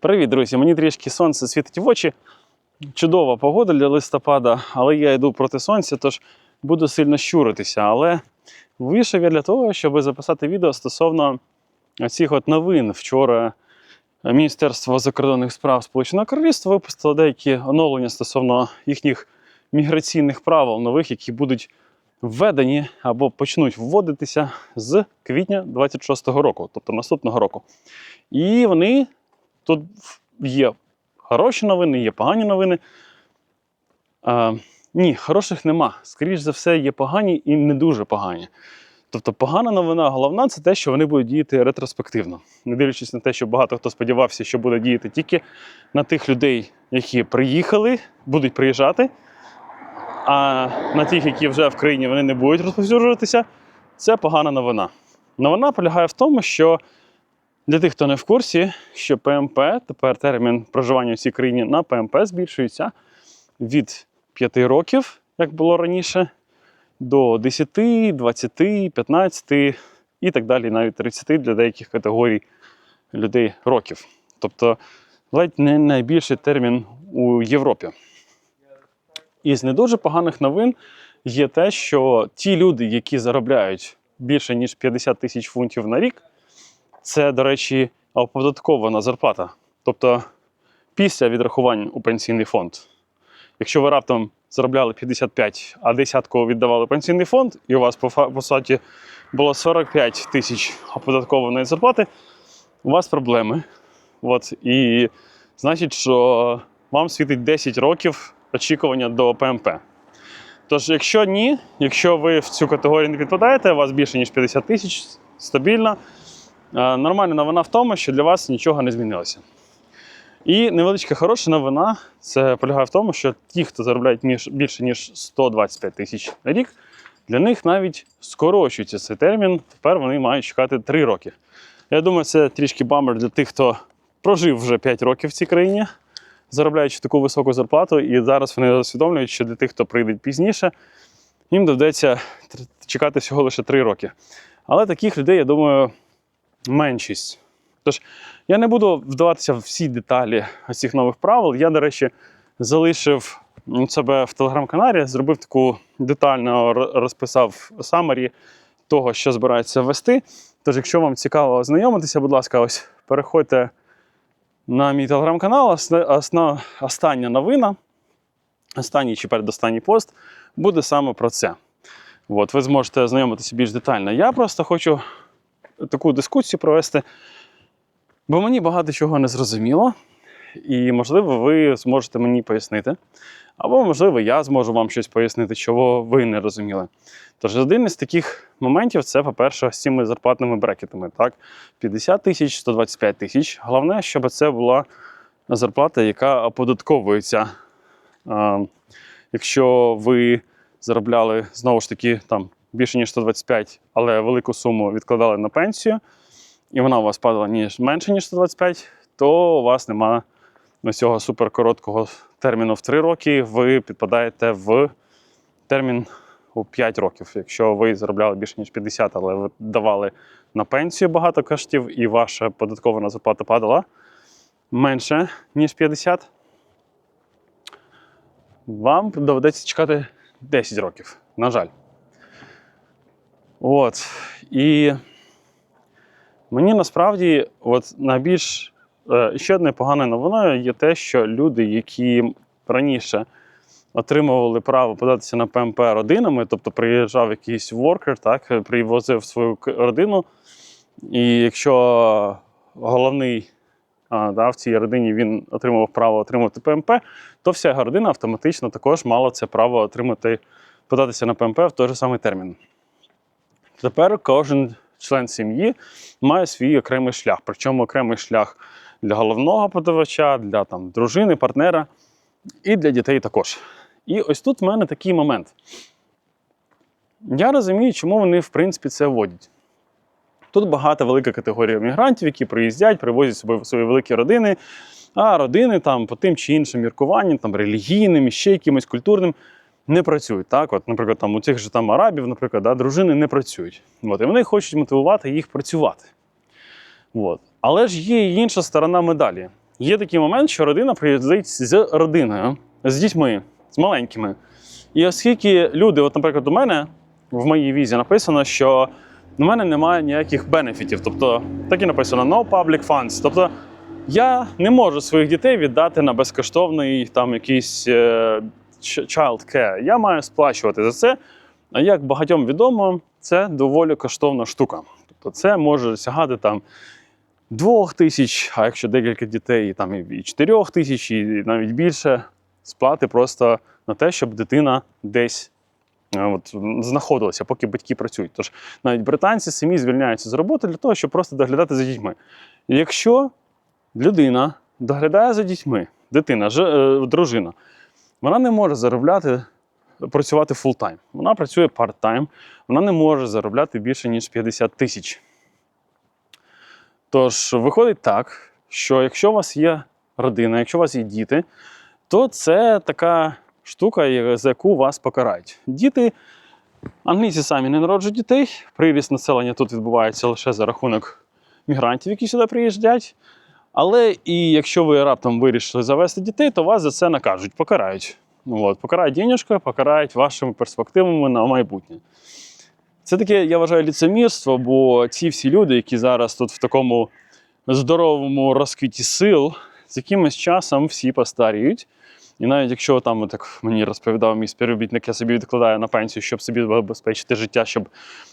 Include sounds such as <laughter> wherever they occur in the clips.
Привіт, друзі! Мені трішки сонце світить в очі. Чудова погода для листопада, але я йду проти сонця, тож буду сильно щуритися. Але вийшов я для того, щоб записати відео стосовно цих от новин. Вчора Міністерство закордонних справ Сполученого Королівства випустило деякі оновлення стосовно їхніх міграційних правил нових, які будуть введені або почнуть вводитися з квітня 26-го року, тобто наступного року. І вони тут є хороші новини, є погані новини. А, ні, хороших нема. Скоріше за все, є погані і не дуже погані. Тобто, погана новина, головна це те, що вони будуть діяти ретроспективно, не дивлячись на те, що багато хто сподівався, що буде діяти тільки на тих людей, які приїхали, будуть приїжджати, а на тих, які вже в країні вони не будуть розповсюджуватися, це погана новина. Новина полягає в тому, що для тих, хто не в курсі, що ПМП, тепер термін проживання в цій країні на ПМП збільшується від 5 років, як було раніше, до 10, 20, 15 і так далі, навіть 30 для деяких категорій людей років. Тобто ледь не найбільший термін у Європі. Із не дуже поганих новин є те, що ті люди, які заробляють більше ніж 50 тисяч фунтів на рік, це, до речі, оподаткована зарплата. Тобто після відрахувань у пенсійний фонд. Якщо ви раптом заробляли 55, а десятку віддавали пенсійний фонд, і у вас по, суті було 45 тисяч оподаткованої зарплати, у вас проблеми. От, і значить, що вам світить 10 років очікування до ПМП. Тож, якщо ні, якщо ви в цю категорію не підпадаєте, у вас більше ніж 50 тисяч, стабільно. Е, Нормальна новина в тому, що для вас нічого не змінилося. І невеличка хороша новина це полягає в тому, що ті, хто заробляють більше ніж 125 тисяч на рік, для них навіть скорочується цей термін. Тепер вони мають чекати 3 роки. Я думаю, це трішки бамер для тих, хто прожив вже 5 років в цій країні, заробляючи таку високу зарплату, і зараз вони усвідомлюють, що для тих, хто прийде пізніше, їм доведеться чекати всього лише 3 роки. Але таких людей, я думаю, меншість. Тож я не буду вдаватися в всі деталі цих нових правил. Я, до речі, залишив себе в телеграм-каналі, зробив таку детально розписав самарі того, що збирається ввести. Тож, якщо вам цікаво ознайомитися, будь ласка, ось переходьте на мій телеграм-канал. Остання новина, останній чи передостанній пост буде саме про це. От, ви зможете ознайомитися більш детально. Я просто хочу таку дискусію провести, бо мені багато чого не зрозуміло, і, можливо, ви зможете мені пояснити. Або, можливо, я зможу вам щось пояснити, чого ви не розуміли. Тож один із таких моментів це, по-перше, з цими зарплатними брекетами. Так? 50 тисяч, 125 тисяч. Головне, щоб це була зарплата, яка оподатковується. Якщо ви заробляли знову ж таки там більше ніж 125, але велику суму відкладали на пенсію, і вона у вас падала ніж менше, ніж 125, то у вас немає цього суперкороткого терміну в 3 роки. Ви підпадаєте в термін у 5 років. Якщо ви заробляли більше ніж 50, але ви давали на пенсію багато коштів, і ваша податкована зарплата падала менше, ніж 50, вам доведеться чекати 10 років, на жаль. От. І мені насправді, от найбільш е, ще одною поганою новиною є те, що люди, які раніше отримували право податися на ПМП родинами, тобто приїжджав якийсь воркер, так, привозив свою родину, і якщо головний а, да, в цій родині він отримував право отримати ПМП, то вся його родина автоматично також мала це право отримати, податися на ПМП в той же самий термін. Тепер кожен член сім'ї має свій окремий шлях. Причому окремий шлях для головного подавача, для там, дружини, партнера і для дітей також. І ось тут в мене такий момент. Я розумію, чому вони, в принципі, це вводять. Тут багата велика категорія мігрантів, які приїздять, привозять з собою свої великі родини, а родини там по тим чи іншим міркуванням, там релігійним, ще якимось культурним, не працюють. Так, от, наприклад, там у цих же там арабів, наприклад, да, дружини не працюють. От, і вони хочуть мотивувати їх працювати. От. Але ж є інша сторона медалі. є такий момент, що родина приїздить з родиною, з дітьми, з маленькими. І оскільки люди, от, наприклад, у мене в моїй візі написано, що у мене немає ніяких бенефітів. Тобто, так і написано no public funds. Тобто я не можу своїх дітей віддати на безкоштовний там якийсь е, child care. Я маю сплачувати за це. А як багатьом відомо, це доволі коштовна штука. Тобто це може сягати там двох тисяч, а якщо декілька дітей, там і чотирьох тисяч, і навіть більше сплати просто на те, щоб дитина десь е, от, знаходилася, поки батьки працюють. Тож навіть британці самі звільняються з роботи для того, щоб просто доглядати за дітьми. Якщо людина доглядає за дітьми, дитина, ж, е, дружина, вона не може заробляти, працювати фултайм. Вона працює парт-тайм, вона не може заробляти більше, ніж 50 тисяч. Тож виходить так, що якщо у вас є родина, якщо у вас є діти, то це така штука, за яку вас покарають. Діти, англійці самі не народжують дітей. Приріст населення тут відбувається лише за рахунок мігрантів, які сюди приїжджають. Але і якщо ви раптом вирішили завести дітей, то вас за це накажуть, покарають. Ну, От, покарають денежка, покарають вашими перспективами на майбутнє. Це таке, я вважаю, ліцемірство, бо ці всі люди, які зараз тут в такому здоровому розквіті сил, з якимось часом всі постаріють. І навіть якщо там так мені розповідав мій співробітник, я собі відкладаю на пенсію, щоб собі забезпечити життя, щоб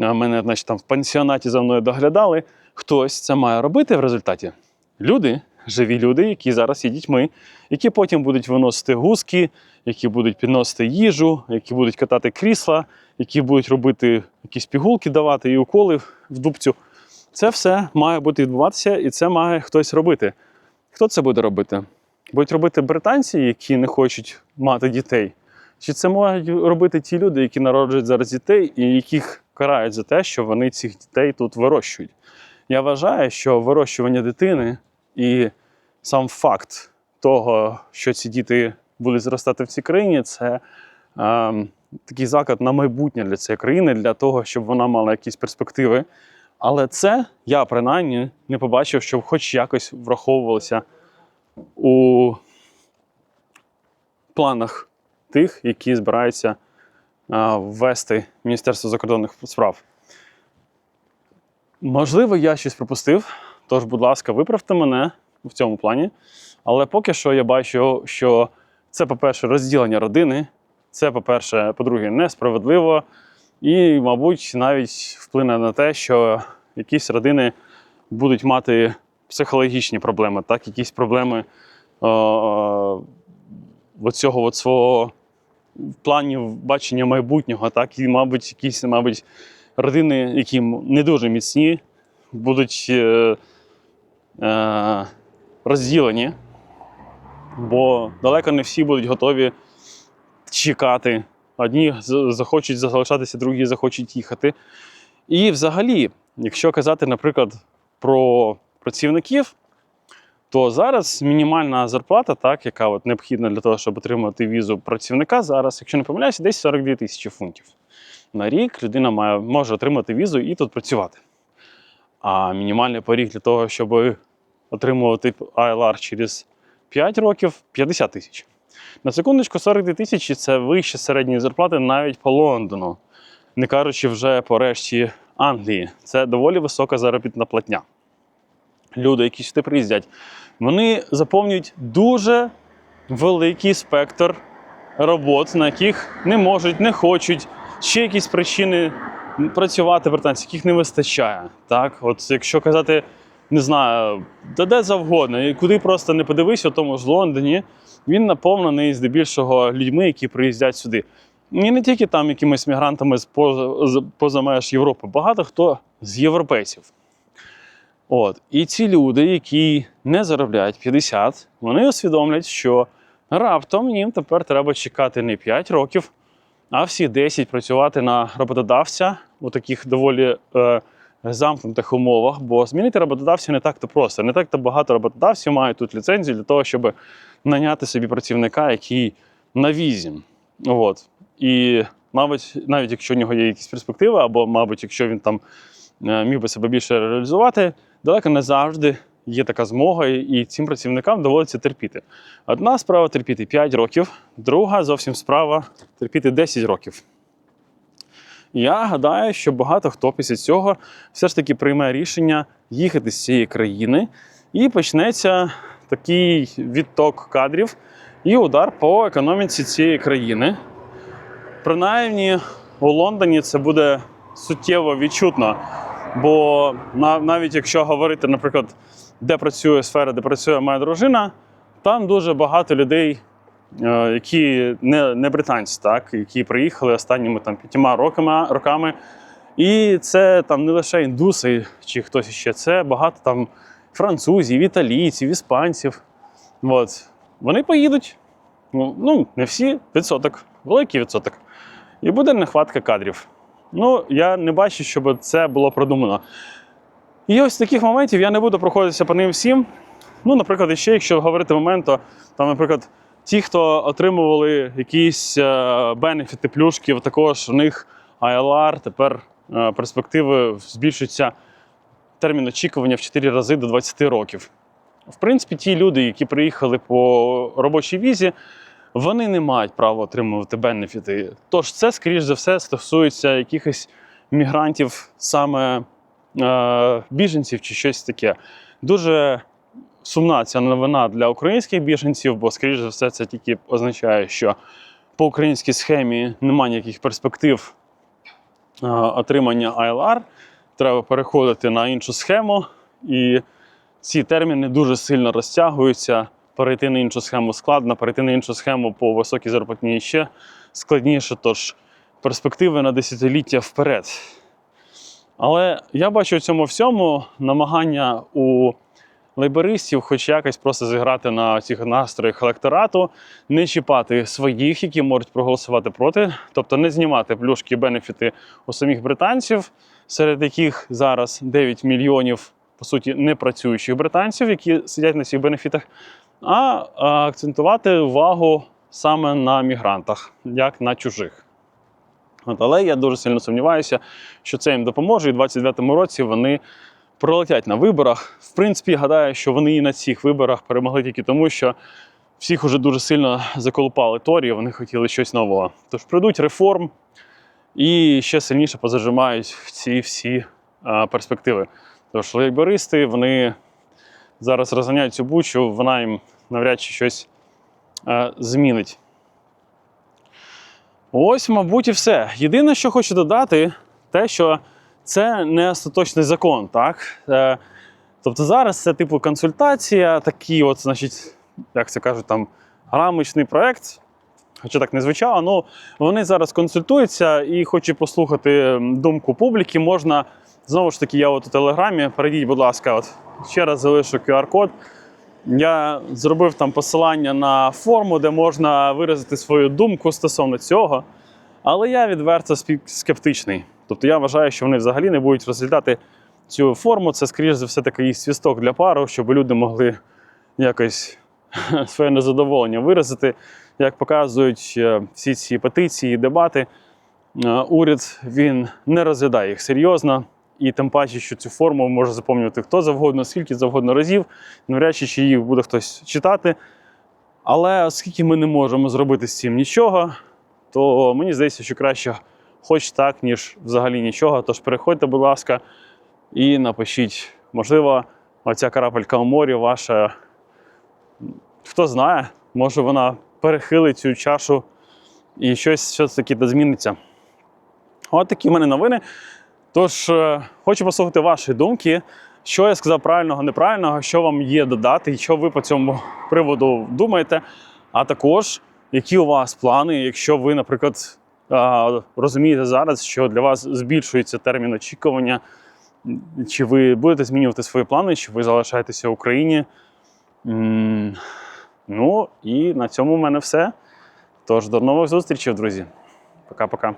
е, мене значить, там в пансіонаті за мною доглядали, хтось це має робити в результаті. Люди, живі люди, які зараз є дітьми, які потім будуть виносити гузки, які будуть підносити їжу, які будуть катати крісла, які будуть робити якісь пігулки давати і уколи в дубцю. Це все має бути відбуватися, і це має хтось робити. Хто це буде робити? Будуть робити британці, які не хочуть мати дітей? Чи це можуть робити ті люди, які народжують зараз дітей і яких карають за те, що вони цих дітей тут вирощують? Я вважаю, що вирощування дитини і сам факт того, що ці діти будуть зростати в цій країні, це ем, такий заклад на майбутнє для цієї країни, для того, щоб вона мала якісь перспективи. Але це я принаймні не побачив, щоб хоч якось враховувалося у планах тих, які збираються а, ввести Міністерство закордонних справ. Можливо, я щось пропустив, тож, будь ласка, виправте мене в цьому плані. Але поки що я бачу, що це, по-перше, розділення родини, це, по-перше, по-друге, несправедливо. І, мабуть, навіть вплине на те, що якісь родини будуть мати психологічні проблеми, так, якісь проблеми е, е, оцього от свого планів бачення майбутнього, так, і, мабуть, якісь, мабуть, родини, які не дуже міцні, будуть е, розділені, бо далеко не всі будуть готові чекати. Одні захочуть залишатися, другі захочуть їхати. І взагалі, якщо казати, наприклад, про працівників, то зараз мінімальна зарплата, так, яка от необхідна для того, щоб отримати візу працівника, зараз, якщо не помиляюся, десь 42 тисячі фунтів. На рік людина має, може отримати візу і тут працювати. А мінімальний поріг для того, щоб отримувати ILR через 5 років 50 тисяч. На секундочку, 42 тисячі це вище середньої зарплати навіть по Лондону, не кажучи вже по решті Англії. Це доволі висока заробітна платня. Люди, які сюди приїздять, вони заповнюють дуже великий спектр робот, на яких не можуть, не хочуть, ще якісь причини працювати британці, яких не вистачає. Так, от якщо казати, не знаю, де, де завгодно, і куди просто не подивись, у тому ж Лондоні, він наповнений здебільшого людьми, які приїздять сюди. І не тільки там якимись мігрантами з поза, поза меж Європи, багато хто з європейців. От. І ці люди, які не заробляють 50, вони усвідомлять, що раптом їм тепер треба чекати не 5 років, а всі 10 працювати на роботодавця у таких доволі е, замкнутих умовах. Бо змінити роботодавця не так-то просто. Не так-то багато роботодавців мають тут ліцензію для того, щоб наняти собі працівника, який на візі. От. І, мабуть, навіть якщо у нього є якісь перспективи, або, мабуть, якщо він там е, міг би себе більше реалізувати, далеко не завжди є така змога, і цим працівникам доводиться терпіти. Одна справа терпіти 5 років, друга зовсім справа терпіти 10 років. Я гадаю, що багато хто після цього все ж таки прийме рішення їхати з цієї країни, і почнеться такий відток кадрів і удар по економіці цієї країни. Принаймні у Лондоні це буде суттєво відчутно. Бо навіть якщо говорити, наприклад, де працює сфера, де працює моя дружина, там дуже багато людей, які не, не британці, так, які приїхали останніми там, п'ятьма роками, роками. І це там не лише індуси чи хтось ще, це багато там французів, італійців, іспанців. От. Вони поїдуть. Ну, ну, не всі, відсоток, великий відсоток. І буде нехватка кадрів. Ну, я не бачу, щоб це було продумано. І ось таких моментів я не буду проходитися по ним всім. Ну, наприклад, ще якщо говорити момент, то там, наприклад, ті, хто отримували якісь е, бенефіти, плюшки, також у них ILR, тепер е, перспективи збільшуються термін очікування в 4 рази до 20 років. В принципі, ті люди, які приїхали по робочій візі, вони не мають права отримувати бенефіти. Тож це, скоріш за все, стосується якихось мігрантів, саме е, біженців чи щось таке. Дуже сумна ця новина для українських біженців, бо, скоріш за все, це тільки означає, що по українській схемі немає ніяких перспектив отримання ILR. Треба переходити на іншу схему, і ці терміни дуже сильно розтягуються. Перейти на іншу схему складно, перейти на іншу схему по високій зарплатні ще складніше, тож перспективи на десятиліття вперед. Але я бачу в цьому всьому намагання у лейбористів, хоч якось просто зіграти на цих настроях електорату, не чіпати своїх, які можуть проголосувати проти, тобто не знімати плюшки бенефіти у самих британців, серед яких зараз 9 мільйонів, по суті, непрацюючих британців, які сидять на цих бенефітах, а, акцентувати увагу саме на мігрантах, як на чужих. От, але я дуже сильно сумніваюся, що це їм допоможе. І в 2029 році вони пролетять на виборах. В принципі, гадаю, що вони і на цих виборах перемогли тільки тому, що всіх уже дуже сильно заколупали Торі, вони хотіли щось нового. Тож прийдуть реформ і ще сильніше позажимають ці всі а, перспективи. Тож лейбористи вони зараз розганяють цю бучу, вона їм навряд чи щось а, змінить. Ось, мабуть, і все. Єдине, що хочу додати, те, що це не остаточний закон, так? Е, тобто зараз це типу консультація, такий, от, значить, як це кажуть, там рамочний проект. Хоча так не звучало, ну вони зараз консультуються і хочу послухати думку публіки. Можна знову ж таки, я от у телеграмі. Перейдіть, будь ласка, от ще раз залишу QR-код. Я зробив там посилання на форму, де можна виразити свою думку стосовно цього. Але я відверто скептичний. Тобто я вважаю, що вони взагалі не будуть розглядати цю форму. Це, скоріш за все, такий свісток для пару, щоб люди могли якось <laughs> своє незадоволення виразити. Як показують е, всі ці петиції, дебати, е, уряд він не розглядає їх серйозно. І тим паче, що цю форму може заповнювати хто завгодно, скільки завгодно разів, навряд чи чи її буде хтось читати. Але оскільки ми не можемо зробити з цим нічого, то мені здається, що краще хоч так, ніж взагалі нічого. Тож переходьте, будь ласка, і напишіть. Можливо, оця карапелька у морі ваша, хто знає, може вона перехилить цю чашу і щось щось таки зміниться. От такі в мене новини. Тож, е, хочу послухати ваші думки, що я сказав правильного, неправильного, що вам є додати, і що ви по цьому приводу думаєте. А також, які у вас плани, якщо ви, наприклад, розумієте зараз, що для вас збільшується термін очікування, чи ви будете змінювати свої плани, чи ви залишаєтеся в Україні. Ну і на цьому в мене все. Тож до нових зустрічей, друзі. Пока-пока.